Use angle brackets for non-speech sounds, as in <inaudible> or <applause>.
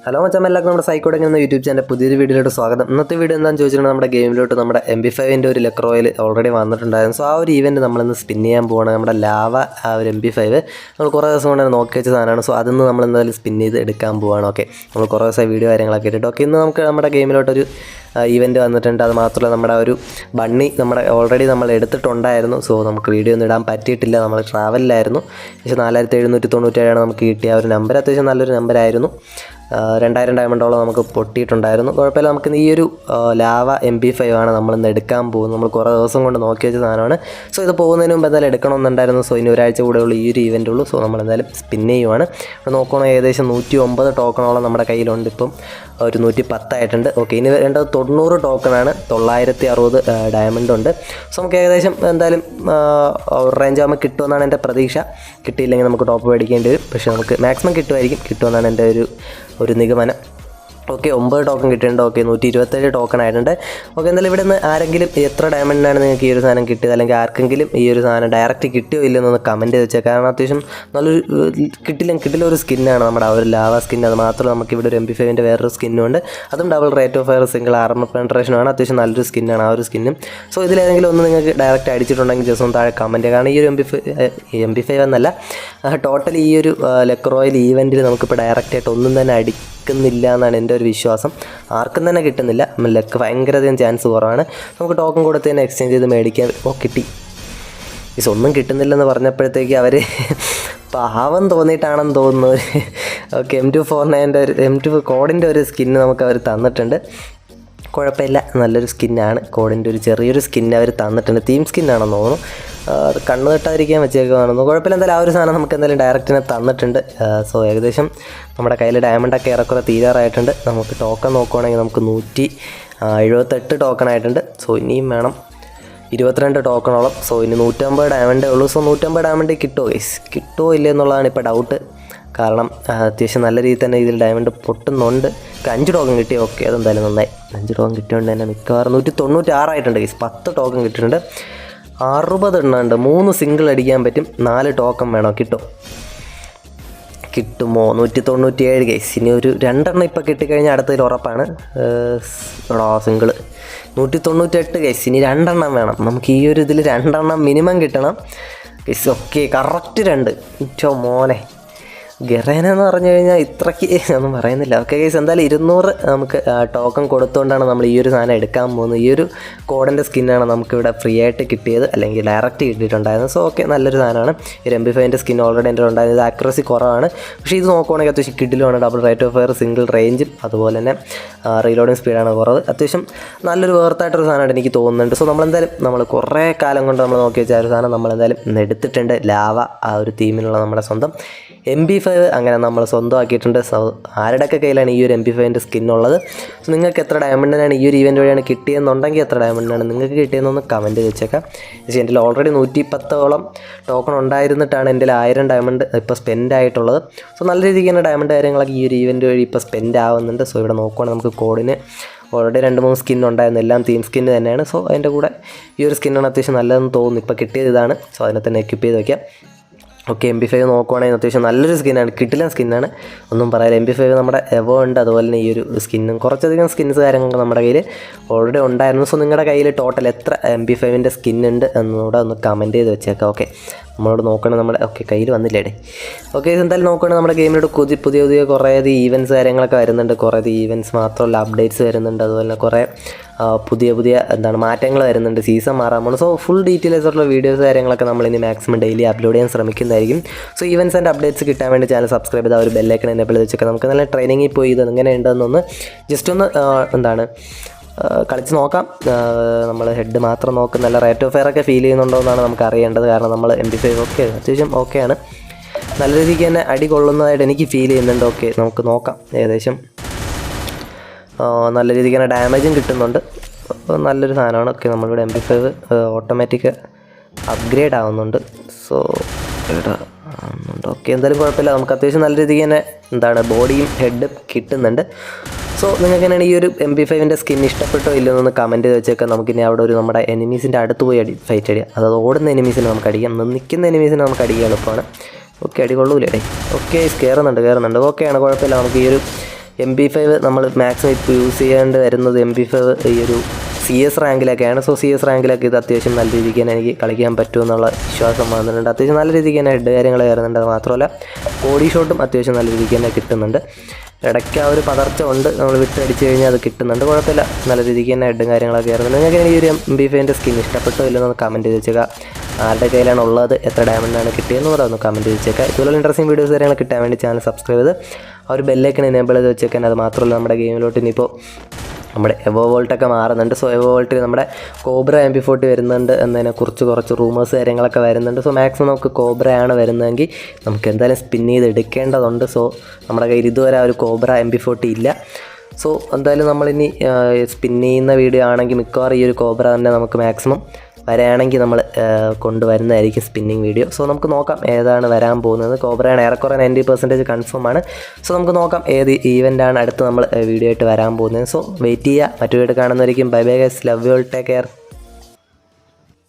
Hello മച്ചാൻ എല്ലാവർക്കും നമ്മുടെ സൈക്കോടെ എന്ന യൂട്യൂബ് ചാനൽ പുതിയൊരു വീഡിയോയിലോട്ട് സ്വാഗതം. ഇന്നത്തെ വീഡിയോ എന്താണെന്ന് ചോദിച്ചിട്ടുണ്ടെങ്കിൽ നമ്മുടെ ഗെയിമിലോട്ട് നമ്മുടെ എം ബി ഫൈവിന്റെ ഒരു റോയൽ ഓൾറെഡി വന്നിട്ടുണ്ടായിരുന്നു. സോ ആ ഒരു ഈവന്റ് നമ്മളിന്ന് സ്പിൻ ചെയ്യാൻ പോവാണ്. നമ്മുടെ ലാവ ആ ഒരു എം ബി ഫൈവ് നമ്മൾ കുറേ ദിവസം കൊണ്ട് നോക്കി വെച്ച സാധനമാണ്. സോ അതിന്ന് നമ്മൾ എന്തായാലും സ്പിൻ ചെയ്ത് എടുക്കാൻ പോവാണ്. ഓക്കെ നമ്മൾ കുറേ ദിവസം വീഡിയോ കാര്യങ്ങളൊക്കെ ഇട്ടിട്ട്. ഓക്കെ ഇന്ന് നമുക്ക് നമ്മുടെ ഗെയിമിലോട്ടൊരു ഈവന്റ് വന്നിട്ടുണ്ട്. അത് മാത്രമല്ല നമ്മുടെ ഒരു ബണ്ണി നമ്മുടെ ഓൾറെഡി നമ്മൾ എടുത്തിട്ടുണ്ടായിരുന്നു. സോ നമുക്ക് വീഡിയോ ഒന്നും ഇടാൻ പറ്റിയിട്ടില്ല. നമ്മൾ ട്രാവലിലായിരുന്നു പക്ഷേ നാലായിരത്തി എഴുന്നൂറ്റി തൊണ്ണൂറ്റേഴാണ് നമുക്ക് കിട്ടിയ ആ ഒരു നമ്പർ അത്യാവശ്യം നല്ലൊരു നമ്പറായിരുന്നു രണ്ടായിരം ഡയമണ്ടോളം നമുക്ക് പൊട്ടിയിട്ടുണ്ടായിരുന്നു. കുഴപ്പമില്ല നമുക്ക് ഈ ഒരു ലാവ എം പി ഫൈവ് ആണ് നമ്മളിന്ന് എടുക്കാൻ പോകുന്നത്. നമ്മൾ കുറേ ദിവസം കൊണ്ട് നോക്കി വെച്ച സാധനമാണ്. സോ ഇത് പോകുന്നതിന് മുമ്പ് എന്തായാലും എടുക്കണമെന്നുണ്ടായിരുന്നു. സോ ഇനി ഒരാഴ്ച കൂടെ ഉള്ളൂ ഈ ഒരു ഇവന്റ് ഉള്ളൂ. സോ നമ്മൾ എന്തായാലും സ്പിൻ ചെയ്യുവാണ്. അപ്പോൾ നോക്കുകയാണെങ്കിൽ ഏകദേശം നൂറ്റി ഒമ്പത് ടോക്കണോളം നമ്മുടെ കയ്യിലുണ്ട് ഇപ്പം. ഒരു നൂറ്റി പത്തായിട്ടുണ്ട് ഓക്കെ ഇനി വേണ്ടത് തൊണ്ണൂറ് ടോക്കണാണ് തൊള്ളായിരത്തി അറുപത് ഡയമണ്ട് ഉണ്ട്. സോ നമുക്ക് ഏകദേശം എന്തായാലും റേഞ്ച് ആകുമ്പോൾ കിട്ടുമെന്നാണ് എന്റെ പ്രതീക്ഷ. കിട്ടിയില്ലെങ്കിൽ നമുക്ക് ടോപ്പ് മേടിക്കേണ്ടി വരും. പക്ഷേ നമുക്ക് മാക്സിമം കിട്ടുമായിരിക്കും. കിട്ടുമെന്നാണ് എന്റെ ഒരു ഒരു നിഗമനം. ഓക്കെ ഒമ്പത് ടോക്കൺ കിട്ടിയിട്ടുണ്ട്. ഓക്കെ നൂറ്റി ഇരുപത്തേഴ് ടോക്കൺ ആയിട്ടുണ്ട്. ഓക്കെ എന്തായാലും ഇവിടെ നിന്ന് ആരെങ്കിലും എത്ര ഡയമണ്ടിനാണ് നിങ്ങൾക്ക് ഈ ഒരു സാധനം കിട്ടിയത്? അല്ലെങ്കിൽ ആർക്കെങ്കിലും ഈ ഒരു സാധനം ഡയറക്റ്റ് കിട്ടിയോ ഇല്ലെന്നൊന്ന് കമന്റ് ചെയ്ത് വെച്ചാൽ കാരണം അത്യാവശ്യം നല്ലൊരു കിട്ടില്ല കിട്ടില്ല ഒരു സ്കിന്നാണ് നമ്മുടെ ആ ഒരു ലാവ സ്കിൻ അത് മാത്രം നമുക്ക് ഇവിടെ ഒരു എം പി ഫൈവിന്റെ വേറൊരു സ്കിന്നും ഉണ്ട്. അതും double rate of fire single armor പെൻട്രേഷനാണ് അത്യാവശ്യം നല്ലൊരു സ്കിന്നാണ് ആ ഒരു സ്കിന്നും സോ ഇതിലേതെങ്കിലും ഒന്ന് നിങ്ങൾക്ക് ഡയറക്റ്റ് അടിച്ചിട്ടുണ്ടെങ്കിൽ ജസ്റ്റ് ഒന്ന് താഴെ കമന്റ് കാരണം ഈ ഒരു M P five M P five എന്നല്ല ടോട്ടൽ ഈ ഒരു ലെക്രോയിൽ ഈവന്റിൽ നമുക്കിപ്പോൾ ഡയറക്റ്റായിട്ട് ഒന്നും തന്നെ അടിക്കുന്നില്ല എന്നാണ് എന്റെ ഒരു വിശ്വാസം. ആർക്കും തന്നെ കിട്ടുന്നില്ല. ലക്ക് ഭയങ്കരധികം ചാൻസ് കുറവാണ്. നമുക്ക് ടോക്കൺ കൊടുത്ത് തന്നെ എക്സ്ചേഞ്ച് ചെയ്ത് മേടിക്കാൻ ഓ കിട്ടി. ഇസ് ഒന്നും കിട്ടുന്നില്ലെന്ന് പറഞ്ഞപ്പോഴത്തേക്ക് അവർ <laughs> പാവം തോന്നിയിട്ടാണെന്ന് തോന്നുന്നു. ഓക്കെ എം ടു ഫോർ നയന്റെ ഒരു എം ടു കോഡിന്റെ ഒരു സ്കിന്ന് നമുക്ക് അവർ തന്നിട്ടുണ്ട്. കുഴപ്പമില്ല. നല്ലൊരു സ്കിന്നാണ് കോഡിന്റെ ഒരു ചെറിയൊരു സ്കിന്ന് അവർ തന്നിട്ടുണ്ട്. തീം സ്കിന്നാണെന്ന് തോന്നുന്നു. അത് കണ്ണ് തട്ടാതിരിക്കാൻ വെച്ചേക്കുവാണെന്ന് കുഴപ്പമില്ല എന്തായാലും ആ ഒരു സാധനം നമുക്ക് എന്തായാലും ഡയറക്റ്റിനെ തന്നിട്ടുണ്ട്. സോ ഏകദേശം നമ്മുടെ കയ്യിൽ ഡയമണ്ടൊക്കെ ഏറെക്കുറെ തീരാറായിട്ടുണ്ട്. നമുക്ക് ടോക്കൺ നോക്കുവാണെങ്കിൽ നമുക്ക് നൂറ്റി എഴുപത്തെട്ട് ടോക്കൺ ആയിട്ടുണ്ട്. സോ ഇനിയും വേണം ഇരുപത്തിരണ്ട് ടോക്കണോളം സോ ഇനി നൂറ്റമ്പത് ഡയമണ്ടേ ഉള്ളൂ. സോ നൂറ്റമ്പത് ഡയമണ്ട് കിട്ടുമോ ഗൈസ് കിട്ടുമോ ഇല്ലേ എന്നുള്ളതാണ് ഇപ്പോൾ ഡൗട്ട് കാരണം അത്യാവശ്യം നല്ല രീതിയിൽ തന്നെ ഇതിൽ ഡയമണ്ട് പൊട്ടുന്നുണ്ട്. അഞ്ച് ടോക്കൺ കിട്ടി ഓക്കെ അതെന്തായാലും നന്നായി. അഞ്ച് ടോക്കൺ കിട്ടിയതുകൊണ്ട് തന്നെ മിക്കവാറും നൂറ്റി തൊണ്ണൂറ്റി ആറായിട്ടുണ്ട് ഗൈസ് പത്ത് ടോക്കൺ കിട്ടിയിട്ടുണ്ട്. അറുപത് എണ്ണം ഉണ്ട് മൂന്ന് സിംഗിൾ അടിക്കാൻ പറ്റും. നാല് ടോക്കൺ വേണോ? കിട്ടും. കിട്ടുമോ? നൂറ്റി തൊണ്ണൂറ്റി ഏഴ് കേസ് ഇനി ഒരു രണ്ടെണ്ണം ഇപ്പോൾ കിട്ടിക്കഴിഞ്ഞാൽ അടുത്തതിൽ ഉറപ്പാണ്. എടാ സിംഗിൾ നൂറ്റി തൊണ്ണൂറ്റെട്ട് കേസ് ഇനി രണ്ടെണ്ണം വേണം. നമുക്ക് ഈ ഒരു ഇതിൽ രണ്ടെണ്ണം മിനിമം കിട്ടണം. കേസ് ഓക്കെ കറക്റ്റ് രണ്ട്. ഇറ്റോ മോനെ. ഗറേന എന്ന് പറഞ്ഞു കഴിഞ്ഞാൽ ഇത്രയ്ക്ക് ഒന്നും പറയുന്നില്ല. ഓക്കെ കേസ് എന്തായാലും ഇരുന്നൂറ് നമുക്ക് ടോക്കൺ കൊടുത്തുകൊണ്ടാണ് നമ്മൾ ഈ ഒരു സാധനം എടുക്കാൻ പോകുന്നത്. ഈ ഒരു കോഡിന്റെ സ്കിന്നാണ് നമുക്കിവിടെ ഫ്രീ ആയിട്ട് കിട്ടിയത് അല്ലെങ്കിൽ ഡയറക്റ്റ് കിട്ടിയിട്ടുണ്ടായിരുന്നത്. സോ ഓക്കെ നല്ലൊരു സാധനമാണ്. ഈ എം ബി ഫൈവിന്റെ സ്കിൻ ഓൾറെഡി എന്റെ ഉണ്ടായിരുന്നത് ഇത് ആക്യുറസി കുറവാണ്. പക്ഷേ ഇത് നോക്കുവാണെങ്കിൽ അത്യാവശ്യം കിഡിലുമാണ് double rate of fire single റേഞ്ചും അതുപോലെ തന്നെ റീലോഡിങ് സ്പീഡാണ് കുറവ്. അത്യാവശ്യം നല്ലൊരു വേർത്തായിട്ടൊരു സാധനമായിട്ട് എനിക്ക് തോന്നുന്നുണ്ട്. സോ നമ്മളെന്തായാലും നമ്മൾ കുറേ കാലം കൊണ്ട് നമ്മൾ നോക്കി വെച്ച ഒരു സാധനം നമ്മളെന്തായാലും എടുത്തിട്ടുണ്ട്. ലാവ ആ ഒരു തീമിലുള്ള നമ്മുടെ സ്വന്തം എം ബി ഫൈവ് അങ്ങനെ നമ്മൾ സ്വന്തമാക്കിയിട്ടുണ്ട്. സോ ആരുടെയൊക്കെ കയ്യിലാണ് ഈ ഒരു എം ബി ഫൈവിന്റെ ഉള്ളത്? സോ നിങ്ങൾക്ക് എത്ര ഡയമണ്ടിനാണ് ഈ ഒരു ഇവന്റ് വഴിയാണ് കിട്ടിയെന്നുണ്ടെങ്കിൽ എത്ര ഡയമണ്ടിനാണ് നിങ്ങൾക്ക് കിട്ടിയതെന്നൊന്ന് കമന്റ് വെച്ചേക്കാം പക്ഷേ എന്റെ ഓൾറെഡി നൂറ്റി പത്തോളം ടോക്കൺ ഉണ്ടായിരുന്നിട്ടാണ് എന്റെ ആയിരം ഡയമണ്ട് ഇപ്പോൾ സ്പെൻഡ് ആയിട്ടുള്ളത്. സോ നല്ല രീതിക്ക് തന്നെ ഡയമണ്ട് കാര്യങ്ങളൊക്കെ ഈ ഒരു ഇവന്റ് വഴി ഇപ്പോൾ സ്പെൻഡ് ആവുന്നുണ്ട്. സോ ഇവിടെ നോക്കുവാണെങ്കിൽ നമുക്ക് കോഡിന് ഓൾറെഡി രണ്ട് മൂന്ന് സ്കിൻ ഉണ്ടായിരുന്നു. എല്ലാം തീം സ്കിൻ തന്നെയാണ്. സോ അതിന്റെ കൂടെ ഈ ഒരു സ്കിന്നാണ് അത്യാവശ്യം നല്ലതെന്ന് തോന്നുന്നു. ഇപ്പോൾ കിട്ടിയത് ഇതാണ്. സോ അതിനെ തന്നെ എക്യുപ്പ് ചെയ്ത് വയ്ക്കാം ഓക്കെ എം ബി ഫൈവ് നോക്കുവാണെങ്കിൽ അത്യാവശ്യം നല്ലൊരു സ്കിന്നാണ് കിട്ടില്ല സ്കിന്നാണ് ഒന്നും പറയാല്ല എം ബി ഫൈവ് നമ്മുടെ എവോ ഉണ്ട്. അതുപോലെ തന്നെ ഈ ഒരു സ്കിന്നും കുറച്ചധികം സ്കിൻസ് കാര്യങ്ങളൊക്കെ നമ്മുടെ കയ്യിൽ ഓൾറെഡി ഉണ്ടായിരുന്നു. സോ നിങ്ങളുടെ കയ്യിൽ ടോട്ടൽ എത്ര എം ബി ഫൈവിന്റെ സ്കിൻ ഉണ്ട് എന്നൂടെ ഒന്ന് കമന്റ് ചെയ്ത് വെച്ചേക്കാം. ഓക്കെ നമ്മളോട് നോക്കണം നമ്മുടെ ഓക്കെ കയ്യിൽ വന്നില്ലേടെ ഓക്കെ എന്തായാലും നോക്കുകയാണെങ്കിൽ നമ്മുടെ ഗെയിമിലോട്ട് പുതിയ പുതിയ പുതിയ കുറേ ഈവൻസ് കാര്യങ്ങളൊക്കെ വരുന്നുണ്ട്. കുറേ ഈവൻസ് മാത്രമല്ല അപ്ഡേറ്റ്സ് വരുന്നുണ്ട്. അതുപോലെ തന്നെ കുറേ പുതിയ പുതിയ എന്താണ് മാറ്റങ്ങൾ വരുന്നുണ്ട്. സീസൺ മാറാൻ സോ ഫുൾ ഡീറ്റെയിൽസ് ആയിട്ടുള്ള വീഡിയോസ് കാര്യങ്ങളൊക്കെ നമ്മൾ ഇനി മാക്സിമം ഡെയിലി അപ്ലോഡ് ചെയ്യാൻ ശ്രമിക്കുന്നതായിരിക്കും. സോ ഈവൻസ് ആൻഡ് അപ്ഡേറ്റ്സ് കിട്ടാൻ വേണ്ടി ചാനൽ സബ്സ്ക്രൈബ് ചെയ്താൽ ഒരു ബെല്ലൈക്കൺ എന്നെ വെച്ചൊക്കെ. നമുക്ക് നല്ല ട്രെയിനിങ്ങിൽ പോയി ഇത് എങ്ങനെ ഉണ്ടെന്നൊന്ന് ജസ്റ്റ് ഒന്ന് എന്താണ് കളിച്ച് നോക്കാം. നമ്മൾ ഹെഡ് മാത്രം നോക്കും. നല്ല റേറ്റ് ഓഫ് ഫെയർ ഒക്കെ ഫീൽ ചെയ്യുന്നുണ്ടോ എന്നാണ് നമുക്ക് അറിയേണ്ടത്. കാരണം നമ്മൾ എം ബി ഫൈവ് ഓക്കെ അത്യാവശ്യം ഓക്കെയാണ് നല്ല രീതിക്ക് തന്നെ അടി കൊള്ളുന്നതായിട്ട് എനിക്ക് ഫീൽ ചെയ്യുന്നുണ്ട്. ഓക്കെ നമുക്ക് നോക്കാം. ഏകദേശം നല്ല രീതിക്ക് തന്നെ ഡാമേജും കിട്ടുന്നുണ്ട്. നല്ലൊരു സാധനമാണ്. ഓക്കെ നമ്മളിവിടെ M P five automatic upgrade ആവുന്നുണ്ട്. സോ ആവുന്നുണ്ട്. ഓക്കെ എന്തായാലും കുഴപ്പമില്ല. നമുക്ക് അത്യാവശ്യം നല്ല രീതിക്ക് തന്നെ എന്താണ് ബോഡിയും ഹെഡും കിട്ടുന്നുണ്ട്. സോ നിങ്ങൾക്ക് എങ്ങനെയാണ് ഈ ഒരു എം പി ഫൈവിന്റെ സ്കിൻ ഇഷ്ടപ്പെട്ടോ ഇല്ലയോ എന്ന് കമന്റ് ചെയ്ത് വെച്ചേക്കാം. നമുക്കിനി അവിടെ ഒരു നമ്മുടെ എനിമീസിന്റെ അടുത്ത് പോയി അടി ഫൈറ്റ് അടിക്കാം അതായത് ഓടുന്ന എനിമീസിനെ നമുക്ക് അടിക്കാം. നിൽക്കുന്ന എനിമീസിനെ നമുക്ക് അടിക്കാൻ എളുപ്പമാണ്. ഓക്കെ അടി കൊള്ളൂലേ ഓക്കെ കയറുന്നുണ്ട് കയറുന്നുണ്ട് ഓക്കെയാണ് കുഴപ്പമില്ല. നമുക്ക് ഈ ഒരു എം പി ഫൈവ് നമ്മൾ മാക്സിമം ഇപ്പോൾ യൂസ് ചെയ്യേണ്ടി വരുന്നത് എം പി ഫൈവ് ഈ ഒരു സി എസ് റാങ്കിലൊക്കെയാണ് സോ സി എസ് റാങ്കിലൊക്കെ ഇത് അത്യാവശ്യം നല്ല രീതിക്ക് തന്നെ എനിക്ക് കളിക്കാൻ പറ്റുമെന്നുള്ള വിശ്വാസം വന്നിട്ടുണ്ട്. അത്യാവശ്യം നല്ല രീതിക്ക് തന്നെ ഹെഡ് കാര്യങ്ങൾ കയറുന്നുണ്ട്. അത് മാത്രമല്ല ബോഡി ഷോട്ടും അത്യാവശ്യം നല്ല രീതിക്ക് തന്നെ കിട്ടുന്നുണ്ട്. ഇടയ്ക്ക് ആ ഒരു പതർച്ച ഉണ്ട്. നമ്മൾ വിട്ട് വിട്ടടിച്ച് കഴിഞ്ഞാൽ അത് കിട്ടുന്നുണ്ട്. കുഴപ്പമില്ല. നല്ല രീതിക്ക് തന്നെ ഹെഡും കാര്യങ്ങളൊക്കെ കയറുന്നുണ്ട്. നിങ്ങൾക്ക് ഈ ഒരു എം ബി ഫൈവിന്റെ സ്കിൻ ഇഷ്ടപ്പെട്ടോ ഇല്ലെന്ന് ഒന്ന് കമന്റ് ചെയ്ത് വെച്ചേക്കുക ആരുടെ കയ്യിലാണ് ഉള്ളത് എത്ര ഡയമണ്ടാണ് കിട്ടിയെന്ന് കൂടെ ഒന്ന് കമന്റ് ചോദിച്ചേക്കാം ഇതുപോലെ ഇൻട്രസ്റ്റിംഗ് വീഡിയോസ് കാര്യങ്ങൾ കിട്ടാൻ വേണ്ടി ചാനൽ സബ്സ്ക്രൈബ് ചെയ്ത്. ആ ഒരു ബെല്ലൈക്കൺ എനേബിൾ ചെയ്ത് വെച്ചേക്കാൻ അത് മാത്രമല്ല നമ്മുടെ ഗെയിമിലോട്ട് ഇനിയിപ്പോൾ നമ്മുടെ എവോ വോൾട്ടൊക്കെ മാറുന്നുണ്ട്. സോ എവോ വോൾട്ടിൽ നമ്മുടെ കോബ്ര എം പി ഫോർട്ടി വരുന്നുണ്ട് എന്നതിനെക്കുറിച്ച് കുറച്ച് റൂമേഴ്സ് കാര്യങ്ങളൊക്കെ വരുന്നുണ്ട്. സോ മാക്സിമം നമുക്ക് കോബ്രയാണ് വരുന്നതെങ്കിൽ നമുക്ക് എന്തായാലും സ്പിൻ ചെയ്ത് എടുക്കേണ്ടതുണ്ട്. സോ നമ്മുടെ കയ്യിൽ ഇതുവരെ ആ ഒരു കോബ്ര എം പി ഫോർട്ടി ഇല്ല. സോ എന്തായാലും നമ്മളിനി സ്പിൻ ചെയ്യുന്ന വീഡിയോ ആണെങ്കിൽ മിക്കവാറും ഈ ഒരു കോബ്ര തന്നെ നമുക്ക് മാക്സിമം വരികയാണെങ്കിൽ നമ്മൾ കൊണ്ടുവരുന്നതായിരിക്കും സ്പിന്നിങ് വീഡിയോ സോ നമുക്ക് നോക്കാം ഏതാണ് വരാൻ പോകുന്നത്. കോബ്രയാണ് ഏറെക്കുറെ നയന്റി പെർസെന്റേജ് കൺഫേം ആണ്. സോ നമുക്ക് നോക്കാം ഏത് ഈവന്റാണ് അടുത്ത് നമ്മൾ വീഡിയോ ആയിട്ട് വരാൻ പോകുന്നത്. സോ വെയിറ്റ് ചെയ്യുക. മറ്റു വീട് കാണുന്നവരിക്കും. Bye bye guys love you all take care